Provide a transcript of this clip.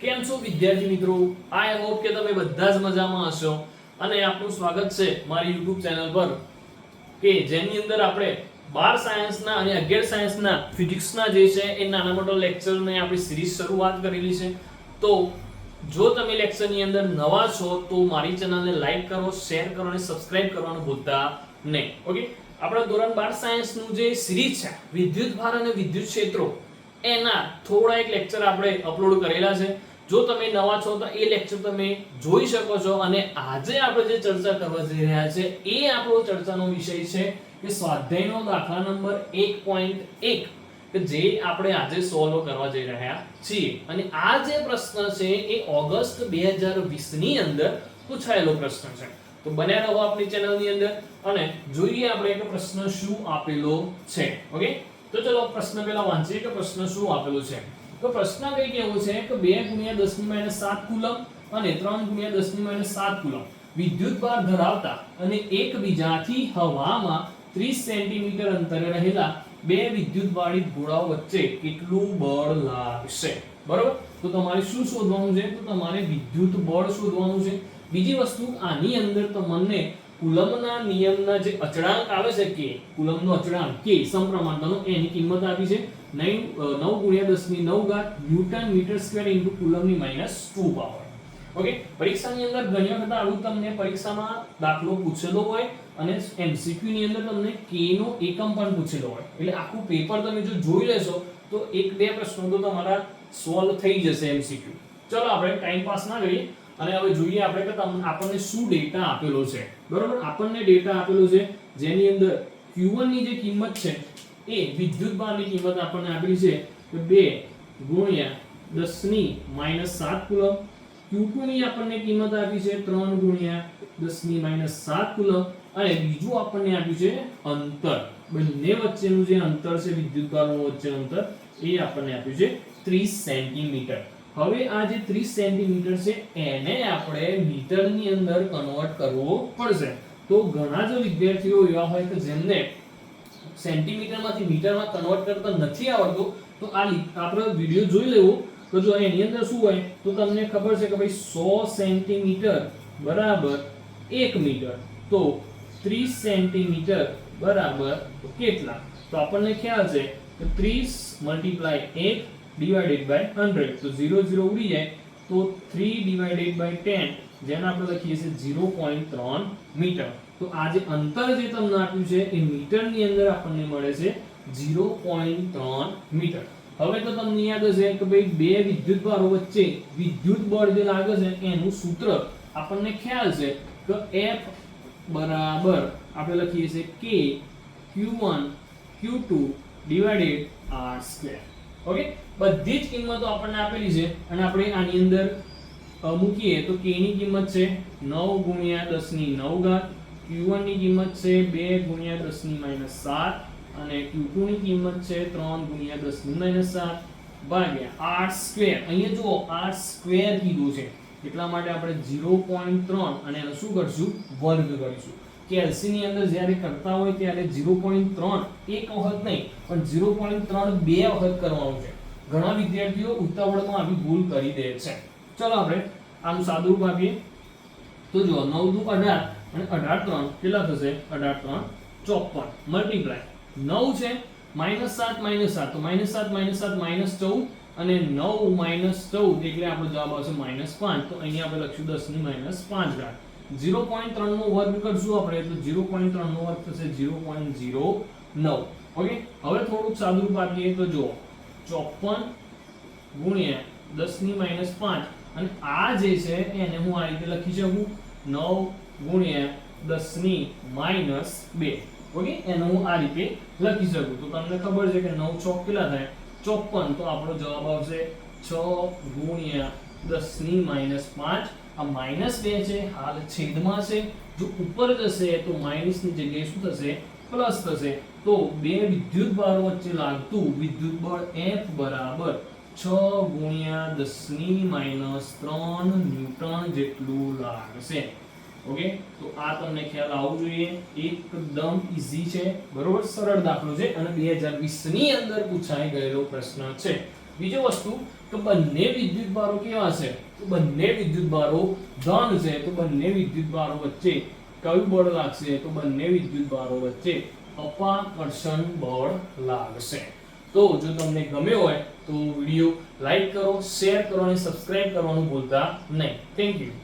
કેમ છો વિદ્યાર્થી મિત્રો? આઈ હોપ કે તમે બધા જ મજામાં હશો. અને આપનું સ્વાગત છે મારી YouTube ચેનલ પર, કે જેની અંદર આપણે બાર સાયન્સના અને અગિયાર સાયન્સના ફિઝિક્સના જે છે એ નાના મોટા લેક્ચરને આપણી સિરીઝ શરૂઆત કરેલી છે. તો જો તમે લેક્ચરની અંદર નવા છો, તો મારી ચેનલને લાઈક કરો શેર કરો અને સબસ્ક્રાઇબ કરવાનું ભૂલતા નહીં. ઓકે આપણા ધોરણ બાર સાયન્સનું જે સિરીઝ છે, વિદ્યુત ભાર અને વિદ્યુત ક્ષેત્રો એના થોડા એક લેક્ચર આપણે અપલોડ કરેલા છે. જો તમે નવા છો તો એ લેક્ચર તમે જોઈ શકો છો અને આજે આપણે જે ચર્ચા કરવા જઈ રહ્યા છે એ આપણો ચર્ચાનો વિષય છે કે સ્વાધ્યાયનો દાખલા નંબર 1.1 કે જે આપણે આજે સોલ્વ કરવા જઈ રહ્યા છીએ. અને આ જે પ્રશ્ન છે એ ઓગસ્ટ 2020 ની અંદર પૂછાયેલો પ્રશ્ન છે. તો બન્યા રહો આપણી ચેનલની અંદર અને જોઈએ આપણે કે પ્રશ્ન શું આપેલો છે. ઓકે? તો ચલો પ્રશ્ન પહેલા વાંચીએ કે પ્રશ્ન શું આપેલો છે? તો પ્રશ્ન કઈ કેવો છે કે 2 ગુણ્યા 10 ની માઇનસ 7 કુલમ અને 3 ગુણ્યા 10 ની માઇનસ 7 કુલમ. વિદ્યુત ભાર ધરાવતા અને એકબીજાથી હવામાં 30 સેન્ટીમીટર અંતરે રહેલા બે વિદ્યુત વાળી ગોળાઓ વચ્ચે કેટલું બળ લાગશે? બરોબર? તો તમારે શું શોધવાનું છે? તો તમારે વિદ્યુત બળ શોધવાનું છે. બીજી વસ્તુ, આની અંદર તમને કુલમના નિયમના જે અચળાંક આવે છે કે, કુલમનો અચળાંક કે, સમપ્રમાણતાનો એની કિંમત આપી છે. 9 9 ગુણ્યા 10 ની 9 ઘાત ન્યૂટન મીટર સ્ક્વેર ઇન્ટુ કુલમની માઇનસ 2 પાવર. ઓકે? પરીક્ષાની અંદર ઘણી વખત આવું તમને પરીક્ષામાં દાખલો પૂછેલો હોય અને એમસીક્યુ ની અંદર તમને કે નો એકમ પણ પૂછેલો હોય. એટલે આખું પેપર તમે જો જોઈ લેશો, તો એક બે પ્રશ્નો તો તમારા સોલ્વ થઈ જશે એમસીક્યુ. ચલો આપણે ટાઈમ પાસ ના કરીએ. અને હવે જોઈએ આપણે કે આપણને શું ડેટા આપેલો છે. બરોબર? આપણને ડેટા આપેલો છે જેની અંદર Q1 ની જે કિંમત છે એ વિદ્યુત ભારની કિંમત આપણને આપેલી છે કે 2 ગુણ્યા 10 ની માઇનસ 7 કુલમ Q2 ની આપણને કિંમત આપી છે 3 ગુણ્યા 10 ની માઇનસ 7 કુલમ અને બીજું આપણને આપ્યું છે અંતર. બંને વચ્ચેનું જે અંતર છે વિદ્યુત ભારનું વચ્ચેનું અંતર એ આપણને આપ્યું છે 30 સેન્ટીમીટર હવે આ જે 30 સેન્ટીમીટર છે, એને આપણે મીટરની અંદર કન્વર્ટ કરવો પડશે. તો ઘણા જ વિદ્યાર્થીઓ એવા હોય કે જેમને સેન્ટીમીટરમાંથી મીટરમાં કન્વર્ટ કરતા નથી આવડતું, તો આ આપણે વિડિયો જોઈ લેવો. તો જો એની અંદર શું હોય, તો તમને ખબર છે કે ભાઈ 100 સેન્ટીમીટર બરાબર 1 મીટર. તો 30 સેન્ટીમીટર બરાબર કેટલા? તો આપણને ખ્યાલ છે કે 30 મલ્ટીપ્લાય 1 ડિવાઇડેડ બાય 100 તો 0 0 ઉડી જાય તો થ્રી ડિવાઇડેડ બાય ટેન જેને આપણે લખીએ છીએ 0.3 મીટર. તો આ જે અંતર જે તમને આપ્યું છે, એ મીટરની અંદર આપણને મળે છે 0.3 મીટર. હવે તો તમને યાદ હશે કે ભાઈ બે વિદ્યુત ભારો વચ્ચે વિદ્યુત બળ જે લાગે છે, એનું સૂત્ર આપણને ખ્યાલ છે કે એફ બરાબર આપણે લખીએ છીએ કે Q one Q two divided R square okay બધી જ કિંમતો આપણને આપેલી છે અને આપણે આની અંદર મૂકીએ તો કે ની કિંમત છે નવ ગુણ્યા દસની નવ ઘાત q1 ની કિંમત છે બે ગુણ્યા 10 ની સાત 7 અને q2 ની કિંમત છે ત્રણ ગુણ્યા 10 ની સાત 7 ભાગ્યા r સ્ક્વેર. અહીંયા જુઓ r સ્ક્વેર કીધું છે. એટલા માટે આપણે 0.3 અને એનો શું કરશું? વર્ગ કરીશું. કેલ્સી એલસીની અંદર જ્યારે કરતા હોય ત્યારે 0.3 એક વખત નહીં, પણ 0.3 બે વખત કરવાનું છે. ઘણા વિદ્યાર્થીઓ ઉતાવળમાં આવી ભૂલ કરી દે છે. ચલો આપણે આનું સાદુરૂપ આપીએ તો જો નવ દુ 18 અને 18 3 કેટલા થશે? 18 3 54 મલ્ટીપ્લાય નવ છે માઇનસ સાત માઇનસ સાત. તો માઇનસ સાત માઇનસ સાત માઇનસ ચૌદ અને નવ માઇનસ ચૌદ એટલે આપણો જવાબ આવશે માઇનસ પાંચ. તો અહીંયા આપણે લખશું 10 ની પાંચ 5 ઘાત 0.3 નો વર્ગ કરશું આપણે તો 0.3 નો વર્ગ થશે 0.09 ઓકે? હવે થોડુંક સાદુરૂપ આપીએ તો જો 54 ગુણ્યા 10 ની માઇનસ 5 અને આ જે છે એને હું આ રીતે લખી શકું. નવ ગુણ્યા 10 ની માઇનસ બે. ઓકે? એને હું આ રીતે લખી શકું. તો તમને ખબર છે કે નવ ચોક કેટલા થાય? 54 તો આપણો જવાબ આવશે છ ગુણ્યા 10 ની પાંચ. 5 આ માઇનસ બે છે, હાલ છેદમાં છે. જો ઉપર જશે તો માઇનસની જગ્યાએ શું થશે? પ્લસ થશે. તો બે વિદ્યુત ભારો વચ્ચે લાગતું વિદ્યુત બળ એફ બરાબર છ ગુણ્યા 10 ની માઇનસ ત્રણ ન્યૂટન જેટલું લાગશે. ઓકે? તો આ તમને ખ્યાલ આવવો જોઈએ. એકદમ ઈઝી છે. બરોબર? સરળ દાખલો છે. અને 2020 ની અંદર પૂછાઈ ગયેલો પ્રશ્ન છે. બીજી વસ્તુ કે બંને વિદ્યુત ભારો કેવા છે? તો બંને વિદ્યુત ભારો ધન છે, તો બંને વિદ્યુત ભારો વચ્ચે કયું બળ લાગશે? તો બંને વિદ્યુત ભારો વચ્ચે અપાકર્ષણ બળ લાગશે. તો જો તમને ગમ્યો હોય, તો વીડિયો લાઈક કરો, શેર કરો અને સબસ્ક્રાઇબ કરવાનું ભૂલતા નહીં. Thank you